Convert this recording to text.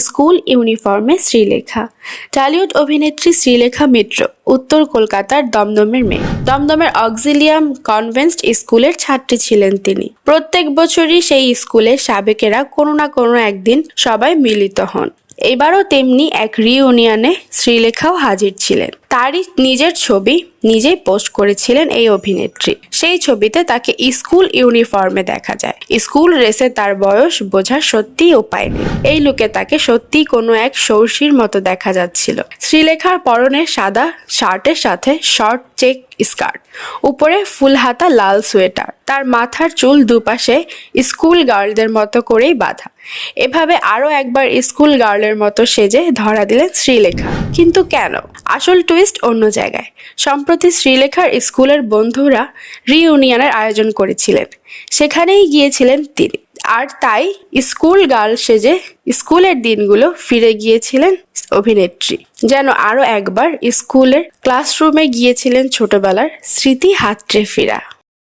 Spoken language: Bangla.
স্কুল ইউনিফর্মে শ্রীলেখা। টালিউড অভিনেত্রী শ্রীলেখা মিত্র, উত্তর কলকাতার দমদমের মেয়ে। দমদমের অক্সিলিয়াম কনভেন্ট স্কুলের ছাত্রী ছিলেন তিনি। প্রত্যেক বছরই সেই স্কুলের সাবেকেরা কোনো না কোনো একদিন সবাই মিলিত হন। এবারও তেমনি এক রিউনিয়নে শ্রীলেখাও হাজির ছিলেন। তারই নিজের ছবি নিজেই পোস্ট করেছিলেন এই অভিনেত্রী। সেই ছবিতে তাকে স্কুল ইউনিফর্মে দেখা যায়। স্কুল রেসে তার বয়স বোঝার সত্যিই উপায় নেই। এই লুকে তাকে সত্যি কোনো এক সৌরসীর মতো দেখা যাচ্ছিল। শ্রীলেখার পরনে সাদা শার্টের সাথে শর্ট চেক স্কার্ট, উপরে ফুল হাতা লাল সোয়েটার। তার মাথার চুল দুপাশে স্কুল গার্লদের মতো করেই বাঁধা। এভাবে আরও একবার স্কুল গার্লের মতো সেজে ধরা দিলেন শ্রীলেখা। কিন্তু কেন? আসল টুইস্ট অন্য জায়গায়। সম্প্রতি শ্রীলেখার স্কুলের বন্ধুরা রিইউনিয়নের আয়োজন করেছিলেন। সেখানেই গিয়েছিলেন তিনি। আর তাই স্কুল গার্ল সেজে স্কুলের দিনগুলো ফিরে গিয়েছিলেন অভিনেত্রী। যেন আরও একবার স্কুলের ক্লাসরুমে গিয়েছিলেন ছোটবেলার স্মৃতি হাতড়ে ফেরা।